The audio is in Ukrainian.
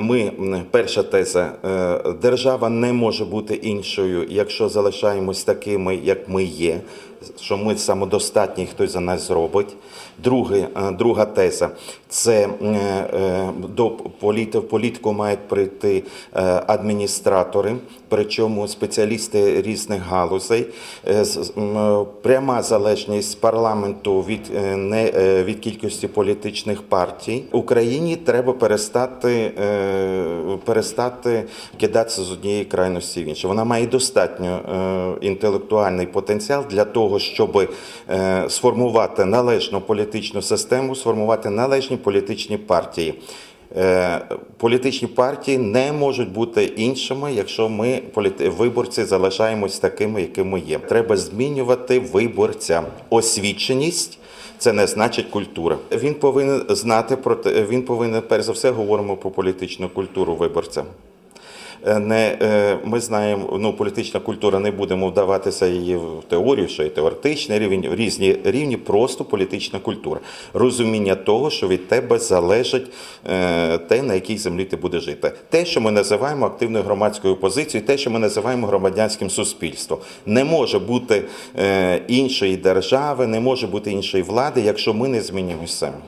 Ми перша теза: е, держава не може бути іншою, якщо залишаємось такими, як ми є. Що ми самодостатні, хтось за нас зробить. Друге, е, друга теза це е, до політи, в політику мають прийти адміністратори, причому спеціалісти різних галузей. Пряма залежність парламенту від, не, від кількості політичних партій. Україні треба перестати, перестати кидатися з однієї крайності в іншу. Вона має достатньо е, інтелектуальний потенціал для того, щоб е, сформувати належну політичну систему, сформувати належні політичні партії. Е, Політичні партії не можуть бути іншими, якщо ми виборці залишаємось такими, якими є. Треба змінювати виборця. Освіченість це не значить культура. Він повинен знати про те, він повинен перш за все говоримо про політичну культуру виборця. Е, Не, е, ми знаємо, ну політична культура, не будемо вдаватися її в теорію, що є теоретичний рівень, різні рівні, просто політична культура. Розуміння того, що від тебе залежить е, те, на якій землі ти будеш жити. Те, що ми називаємо активною громадською позицією, те, що ми називаємо громадянським суспільством. Не може бути іншої держави, не може бути іншої влади, якщо ми не змінюємося.